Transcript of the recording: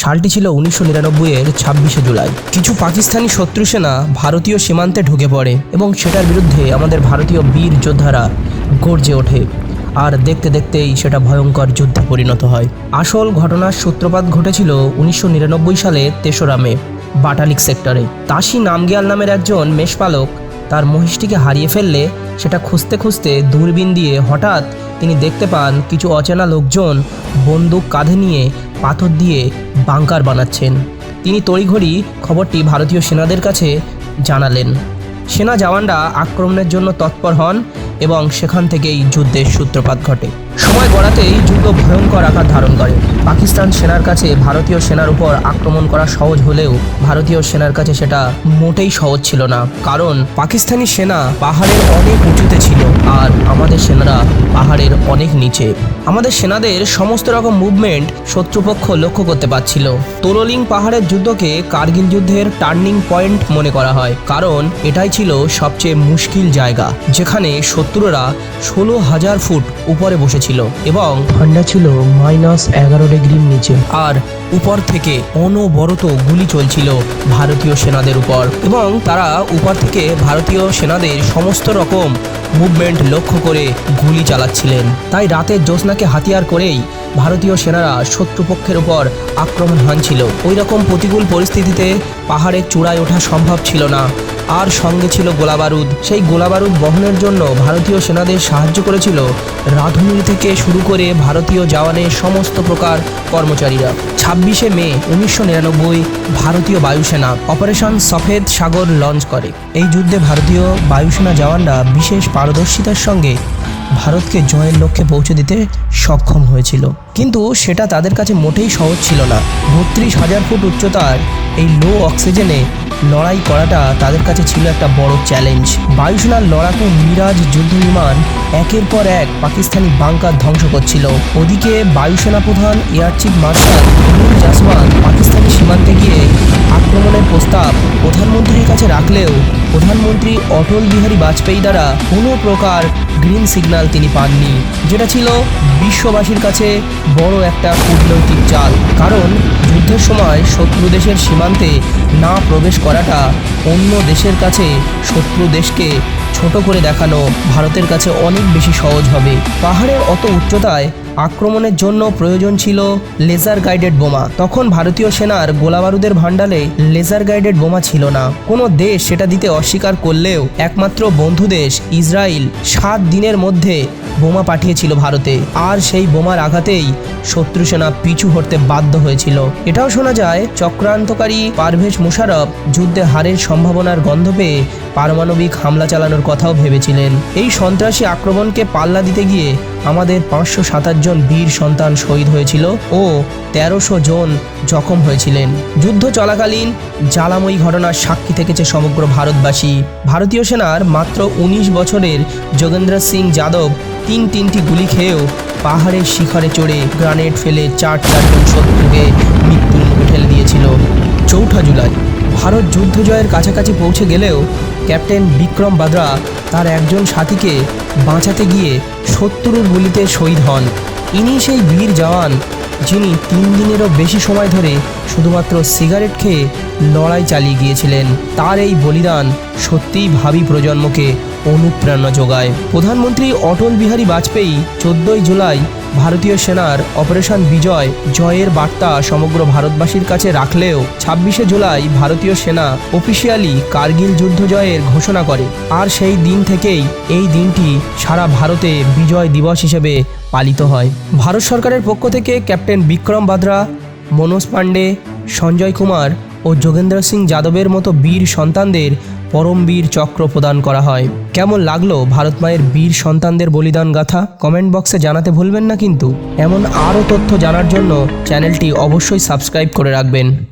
সালটি ছিল উনিশশো নিরানব্বই এর ছাব্বিশে জুলাই। কিছু পাকিস্তানি শত্রু সেনা ভারতীয় সীমান্তে ঢুকে পড়ে এবং সেটার বিরুদ্ধে আমাদের ভারতীয় বীর যোদ্ধারা গর্জে ওঠে। আর দেখতে দেখতেই সেটা ভয়ঙ্কর যুদ্ধে পরিণত হয়। আসল ঘটনার সূত্রপাত ঘটেছিল উনিশশো নিরানব্বই সালে তেসরা মে বাটালিক সেক্টরে। তাসি নামগিয়াল নামের একজন মেষপালক তার মহিষটিকে হারিয়ে ফেললে সেটা খুঁজতে খুঁজতে দূরবীন দিয়ে হঠাৎ তিনি দেখতে পান কিছু অচেনা লোকজন বন্দুক কাঁধে নিয়ে পাথর দিয়ে বাংকার বানাচ্ছেন। তিনি তড়িঘড়ি খবরটি ভারতীয় সেনাদের কাছে জানালেন। সেনা জওয়ানরা আক্রমণের জন্য তৎপর হন এবং সেখান থেকেই যুদ্ধের সূত্রপাত ঘটে। সময় গড়াতেই যুদ্ধ ভয়ঙ্কর আকার ধারণ করে। পাকিস্তান সেনার কাছে ভারতীয় সেনার উপর আক্রমণ করা সহজ হলেও ভারতীয় সেনার কাছে সেটা মোটেই সহজ ছিল না। কারণ পাকিস্তানি সেনা পাহাড়ের অনেক উঁচুতে ছিল আর আমাদের সেনারা পাহাড়ের অনেক নিচে। আমাদের সেনাদের সমস্ত রকম মুভমেন্ট শত্রুপক্ষ লক্ষ্য করতে পারছিল। তোললিং পাহাড়ের যুদ্ধকে কার্গিল যুদ্ধের টার্নিং পয়েন্ট মনে করা হয়। কারণ এটাই ছিল সবচেয়ে মুশকিল জায়গা, যেখানে শত্রুরা ষোলো হাজার ফুট উপরে বসেছিল। এবং ঠান্ডা ছিল মাইনাস এগারো ডিগ্রির নিচে। আর উপর থেকে অনবরত গুলি চলছিল ভারতীয় সেনাদের উপর এবং তারা উপর থেকে ভারতীয় সেনাদের সমস্ত রকম মুভমেন্ট লক্ষ্য করে গুলি চালাচ্ছিলেন। তাই রাতের জ্যোৎস্নাকে হাতিয়ার করেই ভারতীয় সেনারা শত্রুপক্ষের উপর আক্রমণ হানছিল। ওই রকম প্রতিকূল পরিস্থিতিতে পাহাড়ের চূড়ায় ওঠা সম্ভব ছিল না। আর সঙ্গে ছিল গোলাবারুদ। সেই গোলাবারুদ বহনের জন্য ভারতীয় সেনাদের সাহায্য করেছিল রাধুনী থেকে শুরু করে ভারতীয় জওয়ানের সমস্ত প্রকার কর্মচারীরা। ছাব্বিশে মে উনিশশো নিরানব্বই ভারতীয় বায়ুসেনা অপারেশন সফেদ সাগর লঞ্চ করে। এই যুদ্ধে ভারতীয় বায়ুসেনা জওয়ানরা বিশেষ পারদর্শিতার সঙ্গে ভারতকে জয়ের লক্ষ্যে পৌঁছে দিতে সক্ষম হয়েছিল। কিন্তু সেটা তাদের কাছে মোটেই সহজ ছিল না। বত্রিশ হাজার ফুট উচ্চতার এই লো অক্সিজেনে লড়াই করাটা তাদের কাছে ছিল একটা বড় চ্যালেঞ্জ বায়ুসেনার লড়াকু মিরাজ যুদ্ধ বিমান একের পর এক পাকিস্তানি বাংকার ধ্বংস করছিল। ওদিকে বায়ুসেনা প্রধান air chief marshal Jaswal Pakistani সীমান্তে গিয়ে আক্রমণের প্রস্তাব প্রধানমন্ত্রীর কাছে রাখলেও প্রধানমন্ত্রী অটল বিহারী বাজপেয়ী দ্বারা কোনো প্রকার গ্রিন সিগন্যাল তিনি পাননি, যেটা ছিল বিশ্ববাসীর কাছে বড় একটা কূটনৈতিক চাল। কারণ যুদ্ধের সময় শত্রু দেশের সীমান্তে না প্রবেশ করাটা অন্য দেশের কাছে শত্রু দেশকে ছোট করে দেখানো ভারতের কাছে অনেক বেশি সহজ হবে। পাহাড়ের অত উচ্চতায় আক্রমণের জন্য প্রয়োজন ছিল লেজার গাইডেড বোমা। তখন ভারতীয় সেনার গোলাবারুদের ভান্ডালে লেজার গাইডেড বোমা ছিল না। কোনো দেশ সেটা দিতে অস্বীকার করলেও একমাত্র বন্ধু দেশ ইসরায়েল সাত দিনের মধ্যে বোমা পাঠিয়েছিল ভারতে। আর সেই বোমার আঘাতেই শত্রু সেনা পিছু হটতে বাধ্য হয়েছিল। এটাও শোনা যায়, চক্রান্তকারী পারভেজ মুশারফ যুদ্ধে হারের সম্ভাবনার গন্ধ পেয়ে পারমাণবিক হামলা চালানোর কথাও ভেবেছিলেন। এই সন্ত্রাসী আক্রমণকে পাল্লা দিতে গিয়ে আমাদের পাঁচশো সাতাশ জন বীর সন্তান শহীদ হয়েছিল ও তেরোশো জন জখম হয়েছিলেন। যুদ্ধ চলাকালীন জ্বালাময়ী ঘটনার সাক্ষী থেকেছে সমগ্র ভারতবাসী। ভারতীয় সেনার মাত্র উনিশ বছরের যোগেন্দ্র সিং যাদব তিন তিনটি গুলি খেয়েও পাহাড়ের শিখরে চড়ে গ্রানেড ফেলে চার চারজন শত্রুকে মৃত্যুর মুখে ঠেলে দিয়েছিল। চৌঠা জুলাই, ভারত যুদ্ধ জয়ের কাছাকাছি পৌঁছে গেলেও ক্যাপ্টেন বিক্রম বাদ্রা তার একজন সাথীকে বাঁচাতে গিয়ে শত্রুর গুলিতে শহীদ হন। ইনি সেই বীর জওয়ান, যিনি তিন দিনেরও বেশি সময় ধরে শুধুমাত্র সিগারেট খেয়ে লড়াই চালিয়ে গিয়েছিলেন। তার এই বলিদান সত্যিই ভাবি প্রজন্মকে অনুপ্রেরণা যোগায়। প্রধানমন্ত্রী অটল বিহারী বাজপেয়ী চোদ্দই জুলাই ভারতীয় সেনার অপারেশন বিজয় জয়ের বার্তা সমগ্র ভারতবাসীর কাছে রাখলেও ছাব্বিশে জুলাই ভারতীয় সেনা অফিসিয়ালি কার্গিল যুদ্ধ জয়ের ঘোষণা করে। আর সেই দিন থেকেই এই দিনটি সারা ভারতে বিজয় দিবস হিসেবে পালিত হয়। ভারত সরকারের পক্ষ থেকে ক্যাপ্টেন বিক্রম বাদ্রা, মনোজ পাণ্ডে, সঞ্জয় কুমার ও যোগেন্দ্র সিং যাদবের মতো বীর সন্তানদের পরমবীর চক্র প্রদান করা হয়। কেমন লাগল ভারত মায়ের বীর সন্তানদের বলিদান গাথা? কমেন্ট বক্সে জানাতে ভুলবেন না কিন্তু। এমন আরও তথ্য জানার জন্য চ্যানেলটি অবশ্যই সাবস্ক্রাইব করে রাখবেন।